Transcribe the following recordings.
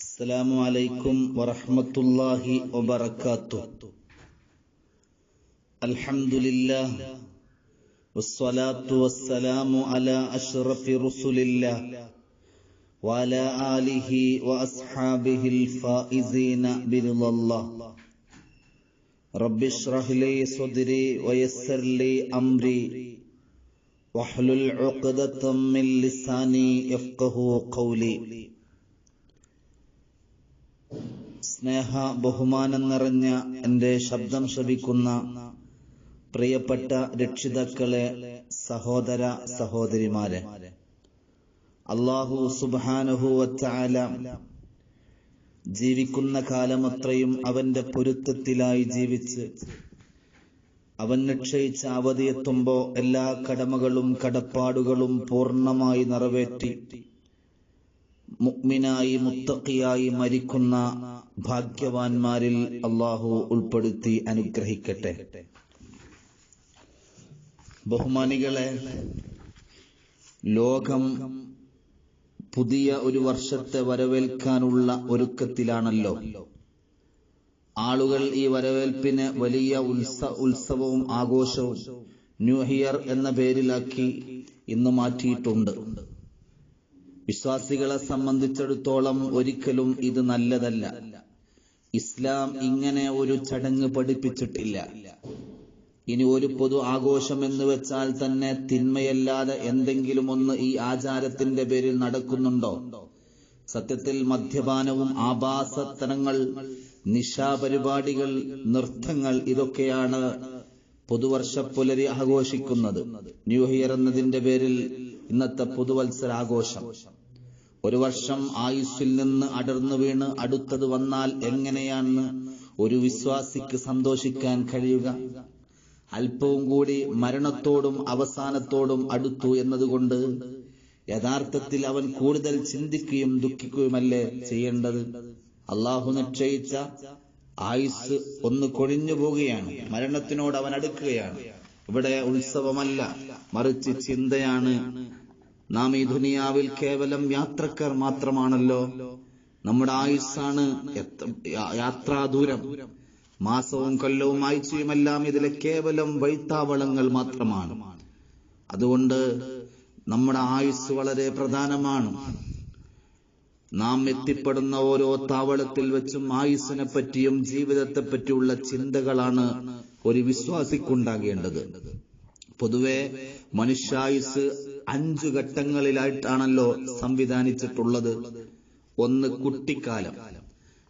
السلام عليكم ورحمة الله وبركاته الحمد لله والصلاة والسلام على أشرف رسل الله وعلى آله وأصحابه الفائزين برضا الله رب اشرح لي صدري ويسر لي أمري واحلل عقدة من لساني يفقه قولي സ്നേഹ ബഹുമാനം നിറഞ്ഞ എന്റെ ശബ്ദം ശ്രവിക്കുന്ന പ്രിയപ്പെട്ട രക്ഷിതാക്കളെ സഹോദര സഹോദരിമാരെ. അള്ളാഹു സുബാനുഹുവച്ചാല ജീവിക്കുന്ന കാലമത്രയും അവന്റെ പൊരുത്തത്തിലായി ജീവിച്ച് അവൻ നിക്ഷയിച്ച അവധിയെത്തുമ്പോ എല്ലാ കടമകളും കടപ്പാടുകളും പൂർണമായി നിറവേറ്റി മുഗ്മിനായി മുത്തക്കിയായി മരിക്കുന്ന ഭാഗ്യവാന്മാരിൽ അള്ളാഹു ഉൾപ്പെടുത്തി അനുഗ്രഹിക്കട്ടെ. ബഹുമാനികളെ ലോകം പുതിയ ഒരു വർഷത്തെ വരവേൽക്കാനുള്ള ഒരുക്കത്തിലാണല്ലോ. ആളുകൾ ഈ വരവേൽപ്പിന് വലിയ ഉത്സ ഉത്സവവും ആഘോഷവും ന്യൂഹിയർ എന്ന പേരിലാക്കി ഇന്ന് മാറ്റിയിട്ടുണ്ട്. വിശ്വാസികളെ സംബന്ധിച്ചിടത്തോളം ഒരിക്കലും ഇത് നല്ലതല്ല. ഇസ്ലാം ഇങ്ങനെ ഒരു ചടങ്ങ് പഠിപ്പിച്ചിട്ടില്ല. ഇനി ഒരു പൊതു ആഘോഷം എന്ന് വെച്ചാൽ തന്നെ തിന്മയല്ലാതെ എന്തെങ്കിലും ഒന്ന് ഈ ആചാരത്തിന്റെ പേരിൽ നടക്കുന്നുണ്ടോ? സത്യത്തിൽ മദ്യപാനവും ആഭാസത്തനങ്ങൾ നിശാപരിപാടികൾ നൃത്തങ്ങൾ ഇതൊക്കെയാണ് പുതുവർഷ പുലരി ആഘോഷിക്കുന്നത് ന്യൂഹിയർ എന്നതിന്റെ പേരിൽ ഇന്നത്തെ പുതുവത്സരാഘോഷം. ഒരു വർഷം ആയുസ്സിൽ നിന്ന് അടർന്നു വീണ് അടുത്തത് വന്നാൽ എങ്ങനെയാണ് ഒരു വിശ്വാസിക്ക് സന്തോഷിക്കാൻ കഴിയുക. അല്പവും കൂടി മരണത്തോടും അവസാനത്തോടും അടുത്തു എന്നതുകൊണ്ട് യഥാർത്ഥത്തിൽ അവൻ കൂടുതൽ ചിന്തിക്കുകയും ദുഃഖിക്കുകയുമല്ലേ ചെയ്യേണ്ടത്? അള്ളാഹു നിശ്ചയിച്ച ആയുസ് ഒന്ന് കൊഴിഞ്ഞു പോവുകയാണ്. മരണത്തിനോട് അവൻ അടുക്കുകയാണ്. ഇവിടെ ഉത്സവമല്ല മറിച്ച് ചിന്തയാണ്. നാം ഈ ദുനിയാവിൽ കേവലം യാത്രക്കാർ മാത്രമാണല്ലോ. നമ്മുടെ ആയുസ്സാണ് യാത്രാദൂരം മാസവും കൊല്ലവും ആഴ്ചയുമെല്ലാം ഇതിലെ കേവലം വൈത്താവളങ്ങൾ മാത്രമാണ്. അതുകൊണ്ട് നമ്മുടെ ആയുസ് വളരെ പ്രധാനമാണ്. നാം എത്തിപ്പെടുന്ന ഓരോ താവളത്തിൽ വെച്ചും ആയുസ്സിനെ പറ്റിയും ജീവിതത്തെ പറ്റിയുള്ള ചിന്തകളാണ് ഒരു വിശ്വാസിക്കുണ്ടാകേണ്ടത്. പൊതുവെ മനുഷ്യായുസ് അഞ്ചു ഘട്ടങ്ങളിലായിട്ടാണല്ലോ സംവിധാനിച്ചിട്ടുള്ളത്. ഒന്ന് കുട്ടിക്കാലം.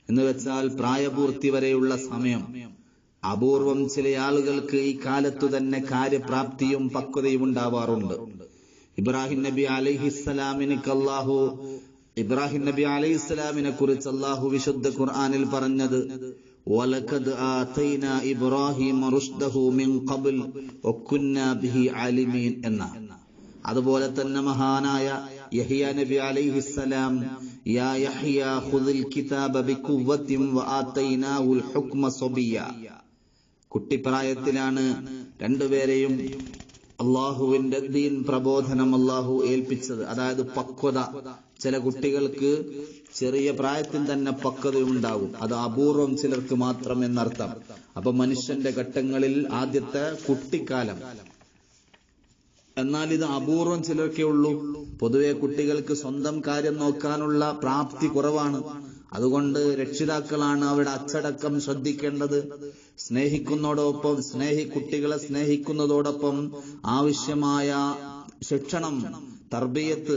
എന്ന് വെച്ചാൽ പ്രായപൂർത്തി വരെയുള്ള സമയം. അപൂർവം ചില ആളുകൾക്ക് ഈ കാലത്തു തന്നെ കാര്യപ്രാപ്തിയും പക്വതയും ഉണ്ടാവാറുണ്ട്. ഇബ്രാഹിം നബി അലഹിസ്സലാമിന് അള്ളാഹു ഇബ്രാഹിം നബി അലൈഹിസ്സലാമിനെ കുറിച്ച് അള്ളാഹു വിശുദ്ധ ഖുർആാനിൽ പറഞ്ഞത് വലഖദ് ആതൈന ഇബ്രാഹിം റുഷ്ദഹു മിൻ ഖബൽ വകുന്ന ബിഹി ആലിമീൻ എന്ന അതുപോലെ തന്നെ മഹാനായ യഹിയ നബി അലൈഹിസ്സലാം യാ യഹിയ ഖുദിൽ കിതാബ ബിഖുവ്വത്തിൻ വആതൈനാഹുൽ ഹുക്മ സബിയ കുട്ടിപ്രായത്തിലാണ് രണ്ടുപേരെയും അള്ളാഹുവിന്റെ ദീൻ പ്രബോധനം അള്ളാഹു ഏൽപ്പിച്ചത്. അതായത് പക്വത. ചില കുട്ടികൾക്ക് ചെറിയ പ്രായത്തിൽ തന്നെ പക്വതയുണ്ടാകും. അത് അപൂർവം ചിലർക്ക് മാത്രം എന്നർത്ഥം. അപ്പൊ മനുഷ്യന്റെ ഘട്ടങ്ങളിൽ ആദ്യത്തെ കുട്ടിക്കാലം. എന്നാൽ ഇത് അപൂർവം ചിലർക്കേ ഉള്ളൂ. പൊതുവെ കുട്ടികൾക്ക് സ്വന്തം കാര്യം നോക്കാനുള്ള പ്രാപ്തി കുറവാണ്. അതുകൊണ്ട് രക്ഷിതാക്കളാണ് അവരുടെ അച്ചടക്കം ശ്രദ്ധിക്കേണ്ടത്. സ്നേഹിക്കുന്നതോടൊപ്പം സ്നേഹി കുട്ടികളെ സ്നേഹിക്കുന്നതോടൊപ്പം ആവശ്യമായ ശിക്ഷണം തർബീയത്ത്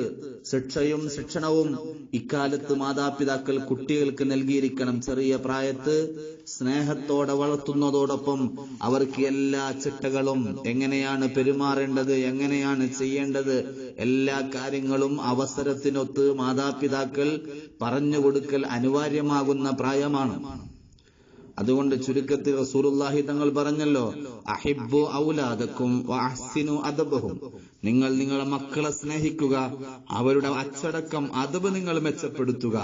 ശിക്ഷയും ശിക്ഷണവും ഇക്കാലത്ത് മാതാപിതാക്കൾ കുട്ടികൾക്ക് നൽകിയിരിക്കണം. ചെറിയ പ്രായത്ത് സ്നേഹത്തോടെ വളർത്തുന്നതോടൊപ്പം അവർക്ക് എല്ലാ ചിട്ടകളും എങ്ങനെയാണ് പെരുമാറേണ്ടത് എങ്ങനെയാണ് ചെയ്യേണ്ടത് എല്ലാ കാര്യങ്ങളും അവസരത്തിനൊത്ത് മാതാപിതാക്കൾ പറഞ്ഞു കൊടുക്കൽ അനിവാര്യമാകുന്ന പ്രായമാണ്. അതുകൊണ്ട് ചുരുക്കത്തിൽ റസൂലുള്ളാഹി തങ്ങൾ പറഞ്ഞല്ലോ അഹിബു ഔലാദക്കും അദബഹും നിങ്ങൾ നിങ്ങളുടെ മക്കളെ സ്നേഹിക്കുക അവരുടെ അച്ചടക്കം അഥവ് നിങ്ങൾ മെച്ചപ്പെടുത്തുക.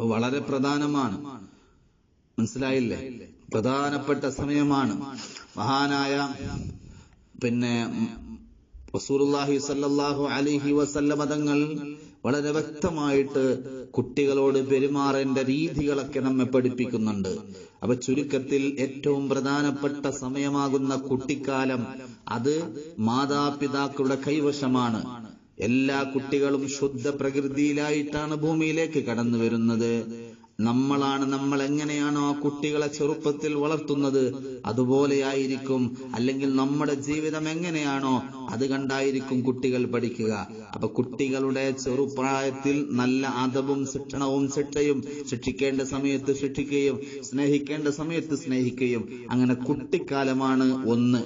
വളരെ പ്രധാനമാണ്. മനസ്സിലായില്ലേ? പ്രധാനപ്പെട്ട സമയമാണ്. മഹാനായ പിന്നെ റസൂലുള്ളാഹി സല്ലല്ലാഹു അലൈഹി വസല്ലമ തങ്ങൾ വളരെ വ്യക്തമായിട്ട് കുട്ടികളോട് പെരുമാറേണ്ട രീതികളൊക്കെ നമ്മെ പഠിപ്പിക്കുന്നുണ്ട്. അപ്പൊ ചുരുക്കത്തിൽ ഏറ്റവും പ്രധാനപ്പെട്ട സമയമാകുന്ന കുട്ടിക്കാലം അത് മാതാപിതാക്കളുടെ കൈവശമാണ്. എല്ലാ കുട്ടികളും ശുദ്ധ പ്രകൃതിയിലായിട്ടാണ് ഭൂമിയിലേക്ക് കടന്നു വരുന്നത്. നമ്മളാണ് നമ്മൾ എങ്ങനെയാണോ ആ കുട്ടികളെ ചെറുപ്പത്തിൽ വളർത്തുന്നത് അതുപോലെയായിരിക്കും അല്ലെങ്കിൽ നമ്മുടെ ജീവിതം എങ്ങനെയാണോ അത് കണ്ടായിരിക്കും കുട്ടികൾ പഠിക്കുക. അപ്പൊ കുട്ടികളുടെ ചെറുപ്രായത്തിൽ നല്ല അതവും ശിക്ഷണവും ശിക്ഷയും ശിക്ഷിക്കേണ്ട സമയത്ത് ശിക്ഷിക്കുകയും സ്നേഹിക്കേണ്ട സമയത്ത് സ്നേഹിക്കുകയും അങ്ങനെ കുട്ടിക്കാലമാണ് ഒന്ന്.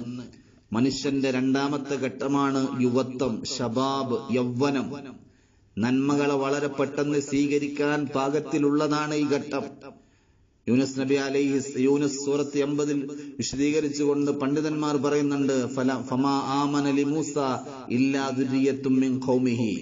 മനുഷ്യന്റെ രണ്ടാമത്തെ ഘട്ടമാണ് യുവത്വം ഷബാബ് യൗവനം. നന്മകളെ വളരെ പെട്ടെന്ന് സ്വീകരിക്കാൻ പാകത്തിലുള്ളതാണ് ഈ ഘട്ടം. യൂനസ് നബി അലൈഹി യൂനസ് സൂറത്ത് എൺപതിൽ വിശദീകരിച്ചുകൊണ്ട് പണ്ഡിതന്മാർ പറയുന്നുണ്ട് ഫല ഫമാ ആമനലി മൂസ ഇല്ലാ ദുരിയത്തും മിൻ ഖൗമിഹി.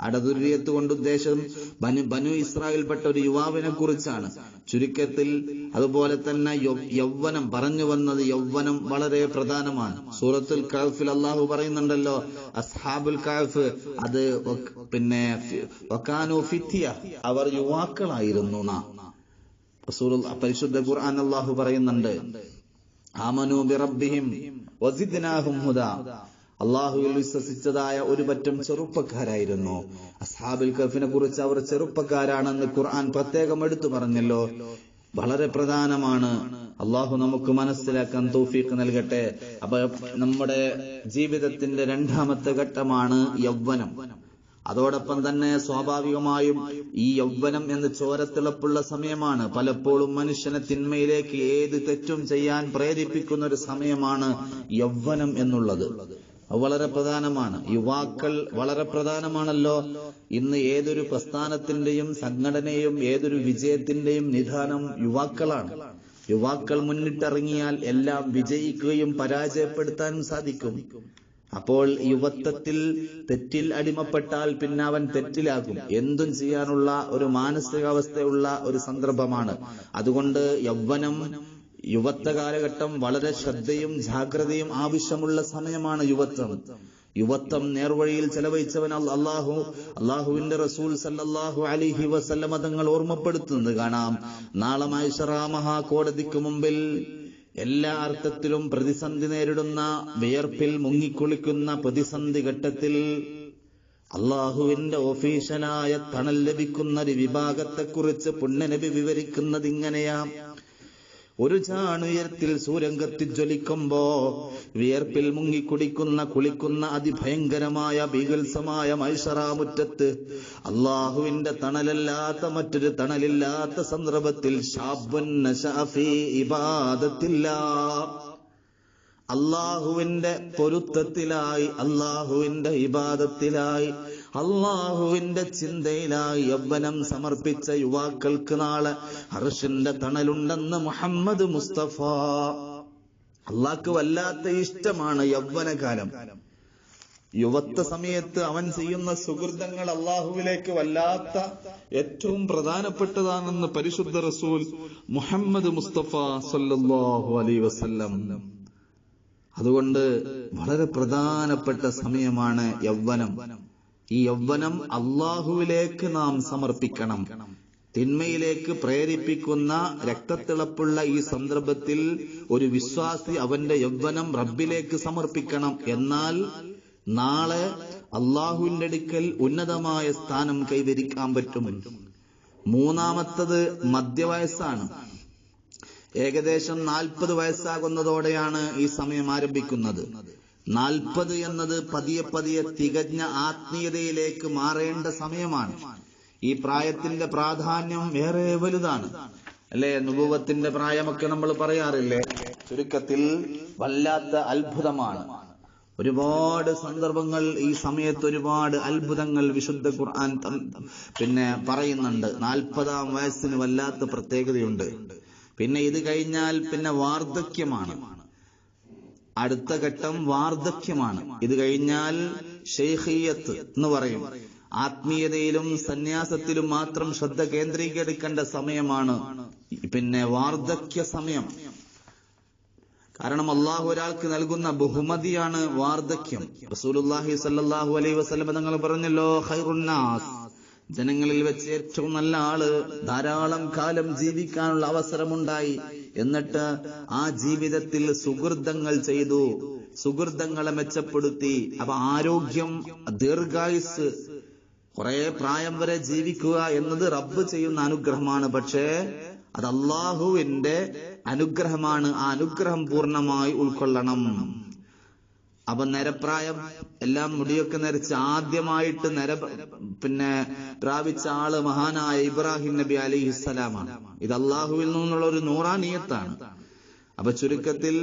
അടതുര്യത്ത് കൊണ്ട് ഉദ്ദേശം ബനു ബനു ഇസ്രായേൽപ്പെട്ട ഒരു യുവാവിനെ കുറിച്ചാണ്. ചുരുക്കത്തിൽ അതുപോലെ തന്നെ യൗവനം പറഞ്ഞു വന്നത് യൗവനം വളരെ പ്രധാനമാണ്. സൂറത്തുൽ കാഫിൽ അള്ളാഹു പറയുന്നുണ്ടല്ലോ അസ്ഹാബുൽ കാഫ് അത് പിന്നെ അവർ യുവാക്കളായിരുന്നു പരിശുദ്ധ ഖുർആൻ അള്ളാഹു പറയുന്നുണ്ട് ആമനു ബിറബ്ബിഹിം അള്ളാഹുവിൽ വിശ്വസിച്ചതായ ഒരു പറ്റം ചെറുപ്പക്കാരായിരുന്നു. അസ്ഹാബിൽ കഫിനെ കുറിച്ച് അവർ ചെറുപ്പക്കാരാണെന്ന് ഖുർആൻ പ്രത്യേകം എടുത്തു പറഞ്ഞല്ലോ. വളരെ പ്രധാനമാണ്. അള്ളാഹു നമുക്ക് മനസ്സിലാക്കാൻ തൗഫീഖ് നൽകട്ടെ. അപ്പൊ നമ്മുടെ ജീവിതത്തിന്റെ രണ്ടാമത്തെ ഘട്ടമാണ് യൗവനം. അതോടൊപ്പം തന്നെ സ്വാഭാവികമായും ഈ യൗവനം എന്ന് ചോരത്തിളപ്പുള്ള സമയമാണ്. പലപ്പോഴും മനുഷ്യനെ തിന്മയിലേക്ക് ഏത് തെറ്റും ചെയ്യാൻ പ്രേരിപ്പിക്കുന്ന ഒരു സമയമാണ് യൗവനം എന്നുള്ളത്. അത് വളരെ പ്രധാനമാണ്. യുവാക്കൾ വളരെ പ്രധാനമാണല്ലോ. ഇന്ന് ഏതൊരു പ്രസ്ഥാനത്തിന്റെയും സംഘടനയും ഏതൊരു വിജയത്തിന്റെയും നിധാനം യുവാക്കളാണ്. യുവാക്കൾ മുന്നിട്ടിറങ്ങിയാൽ എല്ലാം വിജയിക്കുകയും പരാജയപ്പെടുത്താനും സാധിക്കും. അപ്പോൾ യുവത്വത്തിൽ തെറ്റിൽ അടിമപ്പെട്ടാൽ പിന്നെ അവൻ തെറ്റിലാകും. എന്തും ചെയ്യാനുള്ള ഒരു മാനസികാവസ്ഥയുള്ള ഒരു സന്ദർഭമാണ്. അതുകൊണ്ട് യൗവനം യുവത്വ കാലഘട്ടം വളരെ ശ്രദ്ധയും ജാഗ്രതയും ആവശ്യമുള്ള സമയമാണ് യുവത്വം. യുവത്വം നേർവഴിയിൽ ചെലവഴിച്ചവൻ അള്ളാഹു അള്ളാഹുവിന്റെ റസൂൽ സല്ലാഹു അലിഹി വസല്ലമ തങ്ങൾ ഓർമ്മപ്പെടുത്തുന്നത് കാണാം. നാളെ ഷറാമഹാ കോടതിക്ക് മുമ്പിൽ എല്ലാ അർത്ഥത്തിലും പ്രതിസന്ധി നേരിടുന്ന വിയർപ്പിൽ മുങ്ങിക്കുളിക്കുന്ന പ്രതിസന്ധി ഘട്ടത്തിൽ അള്ളാഹുവിന്റെ ഓഫീഷ്യലായ തണൽ ലഭിക്കുന്ന ഒരു വിഭാഗത്തെക്കുറിച്ച് പുണ്യനബി വിവരിക്കുന്നത് ഇങ്ങനെയാ ഒരു ചാണുയരത്തിൽ സൂര്യൻ കത്തിജ്വലിക്കുമ്പോ വിയർപ്പിൽ മുങ്ങിക്കുടിക്കുന്ന കുളിക്കുന്ന അതിഭയങ്കരമായ ഭീകത്സമായ മൈഷറാമുറ്റത്ത് അള്ളാഹുവിന്റെ തണലല്ലാത്ത മറ്റൊരു തണലില്ലാത്ത സന്ദർഭത്തിൽ അള്ളാഹുവിന്റെ പൊരുത്തത്തിലായി അള്ളാഹുവിന്റെ ഇബാദത്തിലായി അള്ളാഹുവിന്റെ ചിന്തയിലായി യൗവനം സമർപ്പിച്ച യുവാക്കൾക്ക് നാളെ അർഷിന്റെ തണലുണ്ടെന്ന് മുഹമ്മദ് മുസ്തഫ. അള്ളാഹ്ക്ക് വല്ലാത്ത ഇഷ്ടമാണ് യൗവനകാലം യുവത്വ സമയത്ത് അവൻ ചെയ്യുന്ന സുഹൃതങ്ങൾ അള്ളാഹുവിലേക്ക് വല്ലാത്ത ഏറ്റവും പ്രധാനപ്പെട്ടതാണെന്ന് പരിശുദ്ധ റസൂൽ മുഹമ്മദ് മുസ്തഫ സല്ലല്ലാഹു അലൈ വസ്ല്ലം. അതുകൊണ്ട് വളരെ പ്രധാനപ്പെട്ട സമയമാണ് യൗവനം ഈ യൗവനം അള്ളാഹുവിലേക്ക് നാം സമർപ്പിക്കണം. തിന്മയിലേക്ക് പ്രേരിപ്പിക്കുന്ന രക്തത്തിളപ്പുള്ള ഈ സന്ദർഭത്തിൽ ഒരു വിശ്വാസി അവന്റെ യൗവനം റബ്ബിലേക്ക് സമർപ്പിക്കണം. എന്നാൽ നാളെ അള്ളാഹുവിന്റെ അടുക്കൽ ഉന്നതമായ സ്ഥാനം കൈവരിക്കാൻ പറ്റും. മൂന്നാമത്തത് മധ്യവയസ്സാണ്. ഏകദേശം നാൽപ്പത് വയസ്സാകുന്നതോടെയാണ് ഈ സമയം ആരംഭിക്കുന്നത്. നാൽപ്പത് എന്നത് പതിയെ പതിയെ തികഞ്ഞ ആത്മീയതയിലേക്ക് മാറേണ്ട സമയമാണ്. ഈ പ്രായത്തിന്റെ പ്രാധാന്യം വേറെ വലുതാണ്. അല്ലേ? അനുഭവത്തിന്റെ പ്രായമൊക്കെ നമ്മൾ പറയാറില്ലേ? ചുരുക്കത്തിൽ വല്ലാത്ത അത്ഭുതമാണ്. ഒരുപാട് സന്ദർഭങ്ങൾ ഈ സമയത്ത് ഒരുപാട് അത്ഭുതങ്ങൾ വിശുദ്ധ ഖുർആൻ പിന്നെ പറയുന്നുണ്ട്. നാൽപ്പതാം വയസ്സിന് വല്ലാത്ത പ്രത്യേകതയുണ്ട്. പിന്നെ ഇത് കഴിഞ്ഞാൽ പിന്നെ വാർദ്ധക്യമാണ്. അടുത്ത ഘട്ടം വാർദ്ധക്യമാണ്. ഇത് കഴിഞ്ഞാൽ ഷെയ്ഖിയത്ത് എന്ന് പറയും. ആത്മീയതയിലും സന്യാസത്തിലും മാത്രം ശ്രദ്ധ കേന്ദ്രീകരിക്കേണ്ട സമയമാണ്. പിന്നെ വാർദ്ധക്യ സമയം. കാരണം അള്ളാഹു ഒരാൾക്ക് നൽകുന്ന ബഹുമതിയാണ് വാർദ്ധക്യം. റസൂലുള്ളാഹി സല്ലാഹു അലൈ വസ്ലം തങ്ങൾ പറഞ്ഞല്ലോ ഹൈറുന്നാസ് ജനങ്ങളിൽ വെച്ച് ഏറ്റവും നല്ല ആൾ ധാരാളം കാലം ജീവിക്കാനുള്ള അവസരമുണ്ടായി. എന്നിട്ട് ആ ജീവിതത്തിൽ സുഹൃതങ്ങൾ ചെയ്തു. സുഹൃതങ്ങളെ മെച്ചപ്പെടുത്തി. അപ്പൊ ആരോഗ്യം ദീർഘായുസ് കുറെ പ്രായം വരെ ജീവിക്കുക എന്നത് റബ്ബ് ചെയ്യുന്ന അനുഗ്രഹമാണ്. പക്ഷേ അത് അള്ളാഹുവിന്റെ അനുഗ്രഹമാണ്. ആ അനുഗ്രഹം പൂർണമായി ഉൾക്കൊള്ളണം. അപ്പൊ നരപ്രായം എല്ലാം മുടിയൊക്കെ നരച്ച് ആദ്യമായിട്ട് നര പിന്നെ പ്രാപിച്ച ആൾ മഹാനായ ഇബ്രാഹിം നബി അലിഹിസ്സലാമാണ്. ഇത് അള്ളാഹുവിൽ നിന്നുള്ള ഒരു നൂറാനിയത്താണ് അപ്പൊ ചുരുക്കത്തിൽ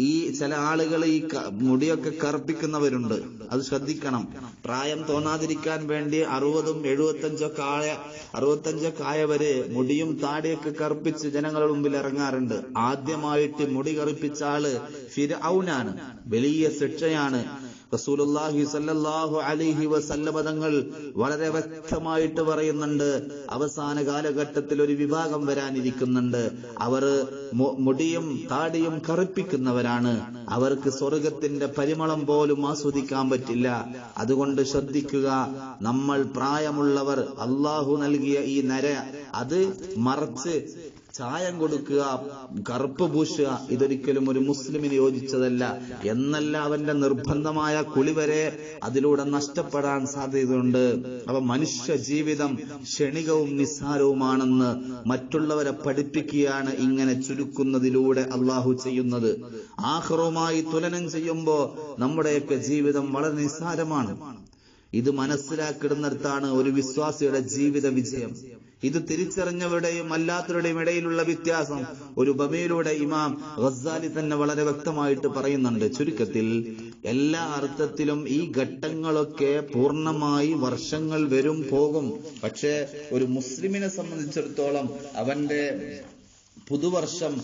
ഈ ചില ആളുകൾ ഈ മുടിയൊക്കെ കറുപ്പിക്കുന്നവരുണ്ട്. അത് ശ്രദ്ധിക്കണം. പ്രായം തോന്നാതിരിക്കാൻ വേണ്ടി അറുപതും എഴുപത്തഞ്ചൊക്കെ ആയ അറുപത്തഞ്ചൊക്കെ ആയവര് മുടിയും താടിയൊക്കെ കറുപ്പിച്ച് ജനങ്ങളുടെ മുമ്പിൽ ഇറങ്ങാറുണ്ട്. ആദ്യമായിട്ട് മുടി കറുപ്പിച്ച ആൾ ഫിർ ഔനാണ് വലിയ ശിക്ഷയാണ്. റസൂലുള്ളാഹി സല്ലല്ലാഹു അലൈഹി വസല്ലമ തങ്ങൾ വളരെ വ്യക്തമായിട്ട് പറയുന്നുണ്ട്. അവസാന കാലഘട്ടത്തിൽ ഒരു വിഭാഗം വരാനിരിക്കുന്നുണ്ട്. അവർ മുടിയും താടിയും കറുപ്പിക്കുന്നവരാണ്. അവർക്ക് സ്വർഗത്തിന്റെ പരിമളം പോലും ആസ്വദിക്കാൻ പറ്റില്ല. അതുകൊണ്ട് ശ്രദ്ധിക്കുക നമ്മൾ പ്രായമുള്ളവർ അള്ളാഹു നൽകിയ ഈ നര അത് മറച്ച് ചായം കൊടുക്കുക കറുപ്പ് പൂശുക ഇതൊരിക്കലും ഒരു മുസ്ലിമിന് യോജിച്ചതല്ല. എന്നല്ല അവന്റെ നിർബന്ധമായ കുളി വരെ അതിലൂടെ നഷ്ടപ്പെടാൻ സാധ്യതയുണ്ട്. അപ്പൊ മനുഷ്യ ജീവിതം ക്ഷണികവും നിസ്സാരവുമാണെന്ന് മറ്റുള്ളവരെ പഠിപ്പിക്കുകയാണ് ഇങ്ങനെ ചുരുക്കുന്നതിലൂടെ അള്ളാഹു ചെയ്യുന്നത്. ആഹ്റവുമായി തുലനം ചെയ്യുമ്പോ നമ്മുടെയൊക്കെ ജീവിതം വളരെ നിസ്സാരമാണ്. ഇത് മനസ്സിലാക്കിടുന്നിടത്താണ് ഒരു വിശ്വാസിയുടെ ജീവിത വിജയം. ഇത് തിരിച്ചറിഞ്ഞവരുടെയും അല്ലാത്തവരുടെയും ഇടയിലുള്ള വ്യത്യാസം. ഒരു ബബയിലൂടെ ഇമാം ഗസാലി തന്നെ വളരെ വ്യക്തമായിട്ട് പറയുന്നുണ്ട് ചുരുക്കത്തിൽ എല്ലാ അർത്ഥത്തിലും ഈ ഘട്ടങ്ങളൊക്കെ പൂർണമായി വർഷങ്ങൾ വരും പോകും. പക്ഷേ ഒരു മുസ്ലിമിനെ സംബന്ധിച്ചിടത്തോളം അവന്റെ പുതുവർഷം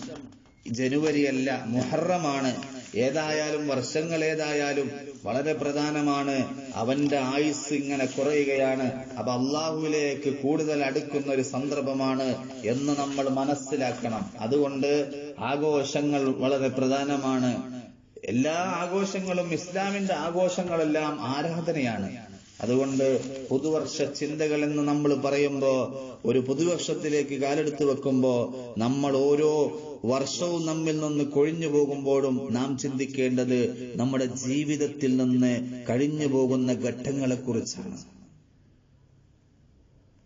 ജനുവരി അല്ല മുഹറമാണ്. ഏതായാലും വർഷങ്ങൾ ഏതായാലും വളരെ പ്രധാനമാണ്. അവന്റെ ആയുസ് ഇങ്ങനെ കുറയുകയാണ്. അപ്പൊ അള്ളാഹുവിലേക്ക് കൂടുതൽ അടുക്കുന്ന ഒരു സന്ദർഭമാണ് എന്ന് നമ്മൾ മനസ്സിലാക്കണം. അതുകൊണ്ട് ആഘോഷങ്ങൾ വളരെ പ്രധാനമാണ്. എല്ലാ ആഘോഷങ്ങളും ഇസ്ലാമിന്റെ ആഘോഷങ്ങളെല്ലാം ആരാധനയാണ്. അതുകൊണ്ട് പുതുവർഷ ചിന്തകൾ എന്ന് നമ്മൾ പറയുമ്പോ ഒരു പുതുവർഷത്തിലേക്ക് കാലെടുത്ത് വെക്കുമ്പോ നമ്മൾ ഓരോ വർഷവും നമ്മിൽ നിന്ന് കൊഴിഞ്ഞു പോകുമ്പോഴും നാം ചിന്തിക്കേണ്ടത് നമ്മുടെ ജീവിതത്തിൽ നിന്ന് കഴിഞ്ഞു പോകുന്ന ഘട്ടങ്ങളെക്കുറിച്ചാണ്.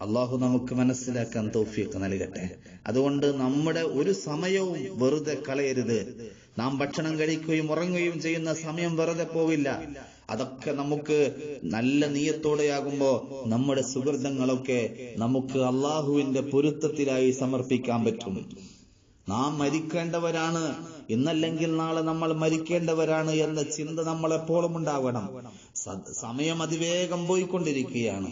അള്ളാഹു നമുക്ക് മനസ്സിലാക്കാൻ തോഫിയൊക്കെ നൽകട്ടെ. അതുകൊണ്ട് നമ്മുടെ ഒരു സമയവും വെറുതെ കളയരുത്. നാം ഭക്ഷണം കഴിക്കുകയും ഉറങ്ങുകയും ചെയ്യുന്ന സമയം വെറുതെ പോവില്ല. അതൊക്കെ നമുക്ക് നല്ല നീയത്തോടെയാകുമ്പോ നമ്മുടെ സുഹൃതങ്ങളൊക്കെ നമുക്ക് അള്ളാഹുവിന്റെ പൊരുത്തത്തിലായി സമർപ്പിക്കാൻ പറ്റും. നാം മരിക്കേണ്ടവരാണ്. ഇന്നല്ലെങ്കിൽ നാളെ നമ്മൾ മരിക്കേണ്ടവരാണ് എന്ന ചിന്ത നമ്മളെപ്പോഴും ഉണ്ടാവണം. സമയം അതിവേഗം പോയിക്കൊണ്ടിരിക്കുകയാണ്.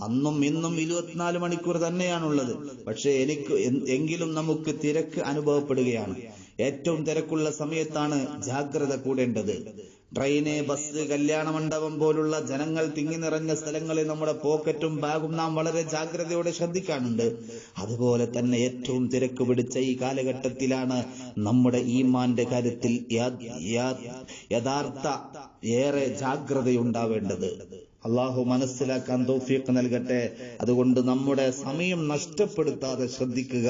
അന്നും ഇന്നും ഇരുപത്തിനാല് മണിക്കൂർ തന്നെയാണുള്ളത്. പക്ഷെ എനിക്ക് എങ്കിലും നമുക്ക് തിരക്ക് അനുഭവപ്പെടുകയാണ്. ഏറ്റവും തിരക്കുള്ള സമയത്താണ് ജാഗ്രത കൂടേണ്ടത്. ട്രെയിന് ബസ് കല്യാണ മണ്ഡപം പോലുള്ള ജനങ്ങൾ തിങ്ങി നിറഞ്ഞ സ്ഥലങ്ങളിൽ നമ്മുടെ പോക്കറ്റും ബാഗും നാം വളരെ ജാഗ്രതയോടെ ശ്രദ്ധിക്കാനുണ്ട്. അതുപോലെ തന്നെ ഏറ്റവും തിരക്ക് പിടിച്ച ഈ കാലഘട്ടത്തിലാണ് നമ്മുടെ ഈമാന്റെ കാര്യത്തിൽ യഥാർത്ഥ ഏറെ ജാഗ്രതയുണ്ടാവേണ്ടത്. അള്ളാഹു മനസ്സിലാക്കാൻ തോഫിയൊക്കെ നൽകട്ടെ. അതുകൊണ്ട് നമ്മുടെ സമയം നഷ്ടപ്പെടുത്താതെ ശ്രദ്ധിക്കുക.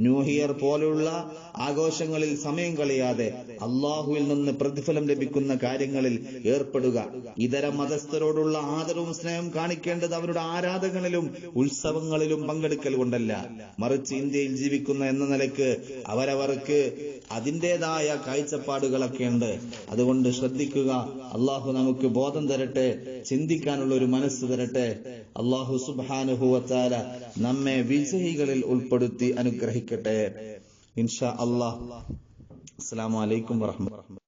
ന്യൂ പോലെയുള്ള ആഘോഷങ്ങളിൽ സമയം കളയാതെ അള്ളാഹുവിൽ നിന്ന് പ്രതിഫലം ലഭിക്കുന്ന കാര്യങ്ങളിൽ ഏർപ്പെടുക. ഇതര മതസ്ഥരോടുള്ള ആദരവും സ്നേഹം കാണിക്കേണ്ടത് അവരുടെ ആരാധനകളിലും ഉത്സവങ്ങളിലും പങ്കെടുക്കൽ കൊണ്ടല്ല. മറിച്ച് ഇന്ത്യയിൽ ജീവിക്കുന്ന എന്ന നിലയ്ക്ക് അവരവർക്ക് അതിന്റെതായ കാഴ്ചപ്പാടുകളൊക്കെ ഉണ്ട്. അതുകൊണ്ട് ശ്രദ്ധിക്കുക. അള്ളാഹു നമുക്ക് ബോധം തരട്ടെ ചിന്തിക്കാനുള്ള ഒരു മനസ്സ് തരട്ടെ. അള്ളാഹു സുബാനുഹുവത്താല നമ്മെ വിജയികളിൽ ഉൾപ്പെടുത്തി അനുഗ്രഹിക്കട്ടെ. ഇൻഷാ അള്ളാഹ്. അസ്സലാമു അലൈക്കും വറഹ്മത്തുള്ളാഹി